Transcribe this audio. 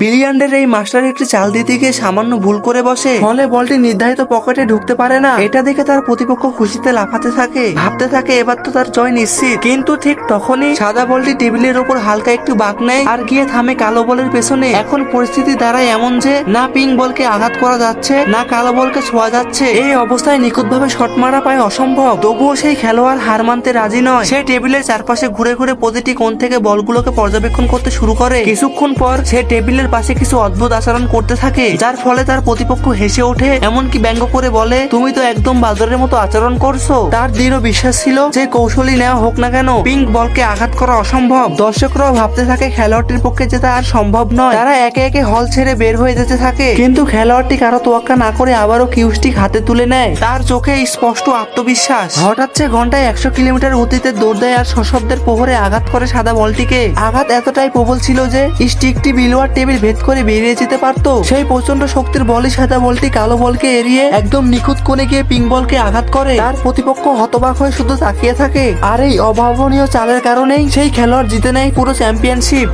বিলিয়ান্ডের এই মাস্টার একটি চাল দিতে গিয়ে সামান্য ভুল করে বসে। ফলে বলটি নির্ধারিত পকেটে ঢুকতে পারে না। এটা দেখে তার প্রতিপক্ষ খুশিতে লাফাতে থাকে। ভাবতে থাকে, এবার তো তার জয় নিশ্চিত। কিন্তু ঠিক তখনই সাদা বলটি টেবিলের উপর হালকা একটু বাঁক নেয় আর গিয়ে থামে কালো বলের পেছনে। এখন পরিস্থিতি দাঁড়ায় এমন যে, না পিঙ্ক বলকে আঘাত করা যাচ্ছে, না কালো বলকে ছোঁয়া যাচ্ছে। এই অবস্থায় নিখুঁতভাবে শট মারা পায় অসম্ভব। তবুও সেই খেলোয়াড় হার মানতে রাজি নয়। সে টেবিলের চারপাশে ঘুরে ঘুরে প্রতিটি কোণ থেকে বলগুলোকে পর্যবেক্ষণ করতে শুরু করে। কিছুক্ষণ পর সে টেবিলের পাশে কিছু অদ্ভুত আচরণ করতে থাকে, যার ফলে তার প্রতিপক্ষ হেসে ওঠে, এমনকি ব্যঙ্গ করে বলে, তুমি তো একদম বাজারের মতো আচরণ করছ। তার দৃঢ় বিশ্বাস ছিল যে কৌশলী নেওয়া হোক না কেন, পিঙ্ক বলকে আঘাত করা অসম্ভব। দর্শকরাও ভাবতে থাকে খেলোয়াড়টির পক্ষে যেটা আর সম্ভব নয়। তারা একে একে হল ছেড়ে বের হয়ে যেতে থাকে, কিন্তু খেলোয়াড়টি কারও তোয়াক্কা না করে আবারও কিউস্টিক হাতে তুলে নেয়। তার চোখে স্পষ্ট আত্মবিশ্বাস। হঠাৎ সে ঘন্টায় একশো কিলোমিটার গতিতে দৌড় দেয় আর সশব্দের প্রহরে আঘাত করে সাদা বলটিকে। আঘাত এতটাই প্রবল ছিল যে, স্টিকটি বিলোয়ার টেবিল ভেদ করে বেরিয়ে যেতে পারতো। সেই প্রচণ্ড শক্তির বলে সাদা বলটি কালো বলকে এড়িয়ে একদম নিখুঁত কোণে গিয়ে পিং বলকে আঘাত করে। তার প্রতিপক্ষ হতবাক হয়ে শুধু তাকিয়ে থাকে। আর এই অভাবনীয় চালের কারণেই সেই খেলোয়াড় জিতে নেয় পুরো চ্যাম্পিয়নশিপ